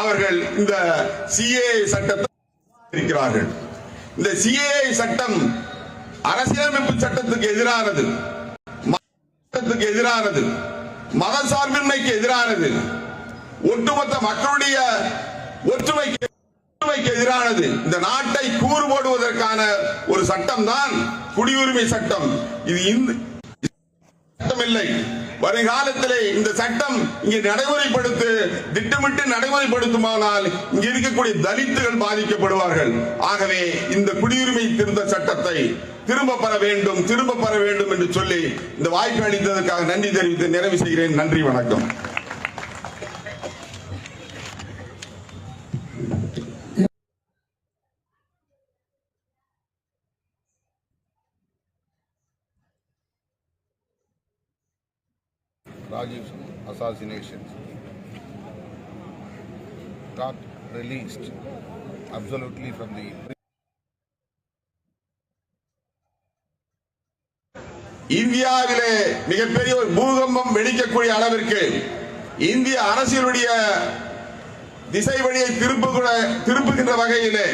அவர்கள் இந்த சிஏ சட்டத்தை இருக்கிறார்கள். இந்த சிஏ சட்டம் அரசியலமைப்பு சட்டத்துக்கு எதிரானது. சட்டத்துக்கு எதிரானது. மத சார்பின்மைக்கு எதிரானது. ஒட்டுமொத்த மக்களுடைய ஒற்றுமைக்கு ஒற்றுமைக்கு எதிரானது. இந்த நாட்டை கூறு போடுவதற்கான ஒரு சட்டம் தான் குடியுரிமை சட்டம். இது சட்டமில்லை. சட்டம் வருங்காலத்திலே இந்த சட்டம் இங்கே நடைமுறைப்படுத்து திட்டமிட்டு நடைமுறைப்படுத்துமானால் இங்க இருக்கக்கூடிய தலித்துகள் பாதிக்கப்படுவார்கள். ஆகவே இந்த குடியுரிமை திருத்த சட்டத்தை திரும்ப பெற வேண்டும் திரும்ப பெற வேண்டும் என்று சொல்லி இந்த வாய்ப்பு அளித்ததற்காக நன்றி தெரிவித்து நிறைவு செய்கிறேன். நன்றி வணக்கம். Rajiv's assassination got released absolutely from the இந்தியாவிலே மிகப்பெரிய ஒரு பூகம்பம் வெடிக்கக்கூடிய அளவிற்கு இந்திய அரசியலுடைய திசை வழியை திருப்ப திருப்புகின்ற வகையிலே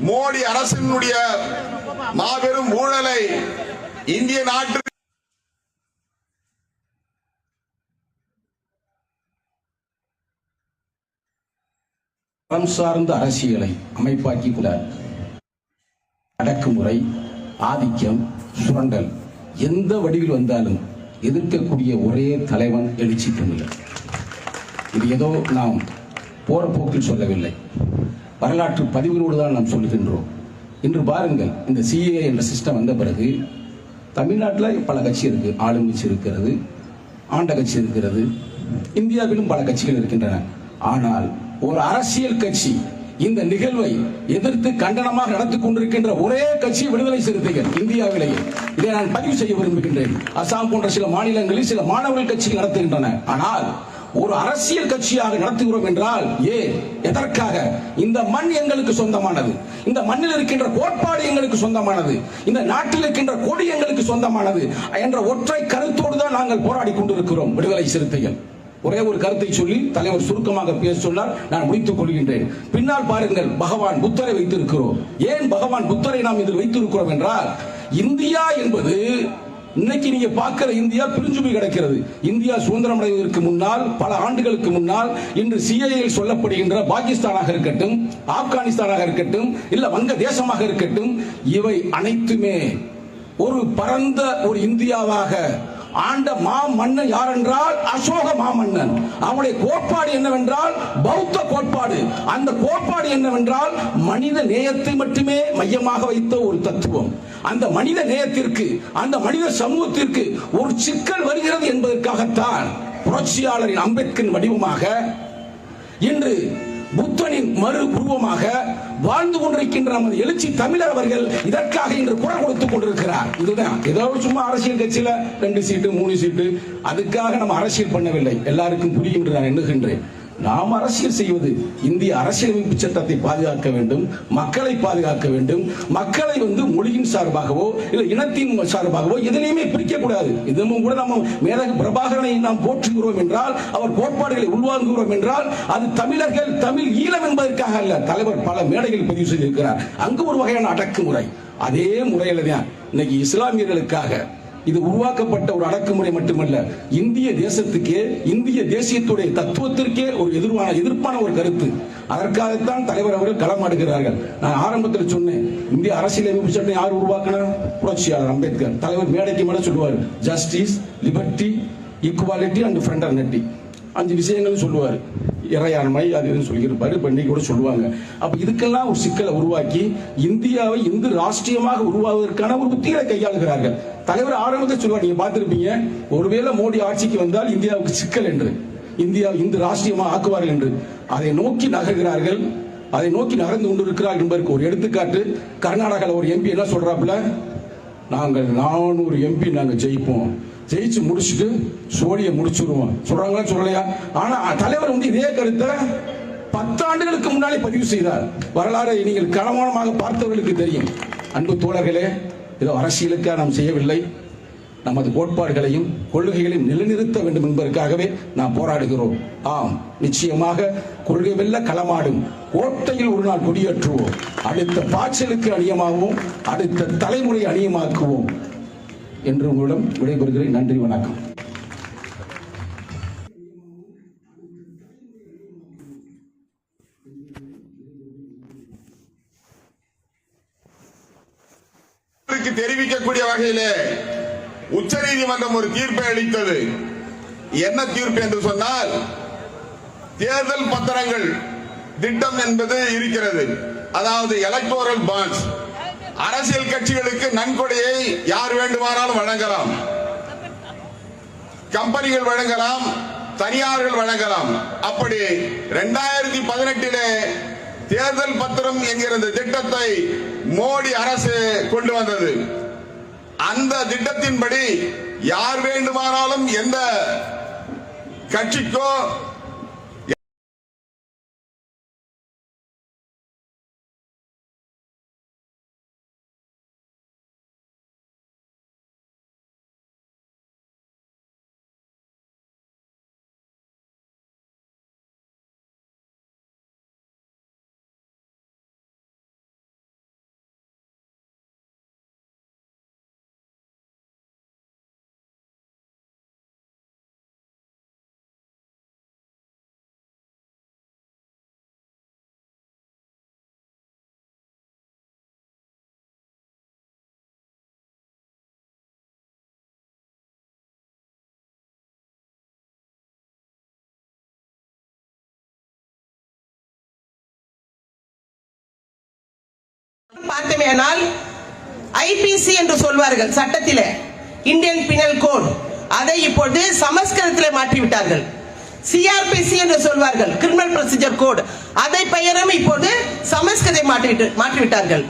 மோடி அரசினுடைய மாபெரும் ஊழலை இந்திய நாட்டு அறம் சார்ந்த அரசியலை அமைப்பாக்கி கொண்ட அடக்குமுறை ஆதிக்கம் சுரண்டல் எந்த வடிவில் வந்தாலும் எதிர்க்கக்கூடிய ஒரே தலைவன் எழுச்சி தமிழர். இது ஏதோ நாம் போற போக்கில் சொல்லவில்லை. வரலாற்று பதிவுகளோடு தான் நாம் சொல்லுகின்றோம் இன்று பாருங்கள் இந்த சிஏ என்ற சிஸ்டம் வந்த பிறகு தமிழ்நாட்டில் பல கட்சி இருக்கு. ஆளும் கட்சி இருக்கிறது ஆண்ட கட்சி இருக்கிறது இந்தியாவிலும் பல கட்சிகள் இருக்கின்றன. ஆனால் ஒரு அரசியல் கட்சி இந்த நிகழ்வை எதிர்த்து கண்டனமாக நடத்தி கொண்டிருக்கின்ற ஒரே கட்சி விடுதலை சிறுத்தைகள் இந்தியாவிலேயே. இதை நான் பதிவு செய்ய விரும்புகின்றேன். அசாம் போன்ற சில மாநிலங்களில் சில மாணவர்கள் கட்சிகள் நடத்துகின்றன. ஆனால் ஒரு அரசியல் கட்சியாக நடத்துகிறோம் என்றால் ஏ எதற்காக? இந்த மண் எங்களுக்கு சொந்தமானது. இந்த மண்ணில் இருக்கின்ற கோட்பாடு எங்களுக்கு சொந்தமானது. இந்த நாட்டில் இருக்கின்ற கொடி எங்களுக்கு சொந்தமானது என்ற ஒற்றை கருத்தோடு தான் நாங்கள் போராடி கொண்டிருக்கிறோம் விடுதலை சிறுத்தைகள். ஒரே ஒரு கருத்தை சொல்லி தலைவர் சுருக்கமாக பேச சொன்னார். நான் முடித்துக் கொள்கின்றேன். பின்னால் பாருங்கள் பகவான் புத்தரை வைத்திருக்கிறோம். ஏன் பகவான் புத்தரை நாம் இதில் வைத்திருக்கிறோம் என்றால் இந்தியா என்பது இன்னைக்கு நீங்க பார்க்கிற இந்தியா பிரிஞ்சு போய் கிடக்கிறது. இந்தியா சுதந்திரம் அடைவதற்கு முன்னால் பல ஆண்டுகளுக்கு முன்னால் இன்று சிஐயில் சொல்லப்படுகின்ற பாகிஸ்தானாக இருக்கட்டும் ஆப்கானிஸ்தானாக இருக்கட்டும் இல்ல வங்க தேசமாக இருக்கட்டும் இவை அனைத்துமே ஒரு பரந்த ஒரு இந்தியாவாக ஆண்ட மா மன்னன் யார் என்றால் அசோக மாமன்னன். அவனுடைய கோட்பாடு என்னவென்றால் பௌத்த கோட்பாடு. அந்த கோட்பாடு என்னவென்றால் மனித நேயத்தை மட்டுமே மையமாக வைத்த ஒரு தத்துவம். அந்த மனித நேயத்திற்கு அந்த மனித சமூகத்திற்கு ஒரு சிக்கல் வருகிறது என்பதற்காகத்தான் புரட்சியாளரின் அம்பேத்கரின் வடிவமாக இன்று புத்தனின் மறு உருவமாக வாழ்ந்து கொண்டிருக்கின்ற நமது எழுச்சி தமிழர் அவர்கள் இதற்காக இன்று குரல் கொடுத்துக் கொண்டிருக்கிறார். இதுதான். ஏதோ சும்மா அரசியல் கட்சியில ரெண்டு சீட்டு மூணு சீட்டு அதுக்காக நம்ம அரசியல் பண்ணவில்லை. எல்லாருக்கும் புரியும் என்று நான் எண்ணுகின்றேன். நாம் அரசியல் செய்வது. இந்திய அரசியலமைப்பு சட்டத்தை பாதுகாக்க வேண்டும் மக்களை பாதுகாக்க வேண்டும். மக்களை வந்து மொழியின் சார்பாகவோ இல்லை இனத்தின் சார்பாகவோ எதிலையுமே பிரிக்கக்கூடாது. இதுவும் கூட நம்ம மேதகு பிரபாகரனை நாம் போற்றுகிறோம் என்றால் அவர் கோட்பாடுகளை உள்வாங்குகிறோம் என்றால் அது தமிழர்கள் தமிழ் ஈழம் என்பதற்காக அல்ல. தலைவர் பல மேடைகள் பதிவு செய்திருக்கிறார். அங்கு ஒரு வகையான அடக்குமுறை. அதே முறையில தான் இன்னைக்கு இஸ்லாமியர்களுக்காக இது உருவாக்கப்பட்ட ஒரு அடக்குமுறை மட்டுமல்ல இந்திய தேசத்துக்கே இந்திய தேசியத்துடைய தத்துவத்திற்கே ஒரு எதிர்வான எதிர்ப்பான ஒரு கருத்து. அதற்காகத்தான் தலைவர் அவர்கள் களமாடுகிறார்கள் நான் ஆரம்பத்தில் சொன்னேன் இந்திய அரசியலமைப்பு சட்டம் யார் உருவாக்கினா? புரட்சியாளர் அம்பேத்கர். தலைவர் மேடைக்கு மேலே சொல்லுவார் justice liberty equality and fraternity அஞ்சு விஷயங்கள் சொல்லுவார். இறையாண்மை அது இதுன்னு சொல்லியிருப்பாரு. இப்போ இன்னைக்கு கூட சொல்லுவாங்க. அப்ப இதுக்கெல்லாம் ஒரு சிக்கலை உருவாக்கி இந்தியாவை இந்து ராஷ்டிரியமாக உருவாவதற்கான ஒரு உத்திகளை கையாளுகிறார்கள். தலைவர் ஆரம்பத்தை சொல்லுவார் நீங்க பார்த்திருப்பீங்க ஒருவேளை மோடி ஆட்சிக்கு வந்தால் இந்தியாவுக்கு சிக்கல் என்று. இந்தியா இந்து ராஷ்டிரியமாக ஆக்குவார்கள் என்று. அதை நோக்கி நகர்கிறார்கள். அதை நோக்கி நகர்ந்து கொண்டிருக்கிறார்கள் என்பதற்கு ஒரு எடுத்துக்காட்டு. கர்நாடகாவில் ஒரு எம்பி என்ன சொல்றாப்புல? நாங்கள் நானூறு எம்பி நாங்கள் ஜெயிப்போம். ஜெயிச்சு முடிச்சுட்டு சோழியை முடிச்சிருவோம் சொல்றாங்களா சொல்லலையா? ஆனா தலைவர் வந்து இதே கருத்தை பத்தாண்டுகளுக்கு முன்னாலே பதிவு செய்தார். வரலாறை நீங்கள் கனமானமாக பார்த்தவர்களுக்கு தெரியும். அன்பு தோழர்களே ஏதோ அரசியலுக்காக நாம் செய்யவில்லை. நமது கோட்பாடுகளையும் கொள்கைகளையும் நிலைநிறுத்த வேண்டும் என்பதற்காகவே நாம் போராடுகிறோம். ஆம் நிச்சயமாக கொள்கை வெல்ல களமாடும். கோட்டையில் ஒரு நாள் கொடியேற்றுவோம். அடுத்த பாய்ச்சலுக்கு அணியமாகவும். அடுத்த தலைமுறை அணியமாக்குவோம். என்று உங்களிடம் விடைபெறுகிறேன். நன்றி வணக்கம். தெரிவிக்கக்கூடிய வகையிலே உச்சநீதிமன்றம் ஒரு தீர்ப்பை அளித்தது. என்ன தீர்ப்பு என்று சொன்னால் தேர்தல் பத்திரங்கள் திட்டம் என்பது இருக்கிறது. அதாவது எலக்டோரல் பாண்ட்ஸ் அரசியல் கட்சிகளுக்கு நன்கொடையை யார் வேண்டுமானாலும் வழங்கலாம். கம்பெனிகள் வழங்கலாம் தனியார்கள் வழங்கலாம். அப்படி இரண்டாயிரத்தி பதினெட்டிலே தேர்தல் பத்திரம் என்கிற இந்த திட்டத்தை மோடி அரசு கொண்டு வந்தது. அந்த திட்டத்தின்படி யார் வேண்டுமானாலும் எந்த கட்சிக்கோ பார்த்தமேனால் ஐபிசி என்று சொல்வார்கள் சட்டத்திலே இந்தியன் பினல் கோட் அதை இப்பொழுது சமஸ்கிருதத்தில் மாற்றிவிட்டார்கள். சிஆர்பிசி என்று சொல்வார்கள் கிரிமினல் ப்ரொசீஜர் கோட் அதை பெயரும் இப்போது சமஸ்கிருதை மாற்றிவிட்டு மாற்றிவிட்டார்கள்.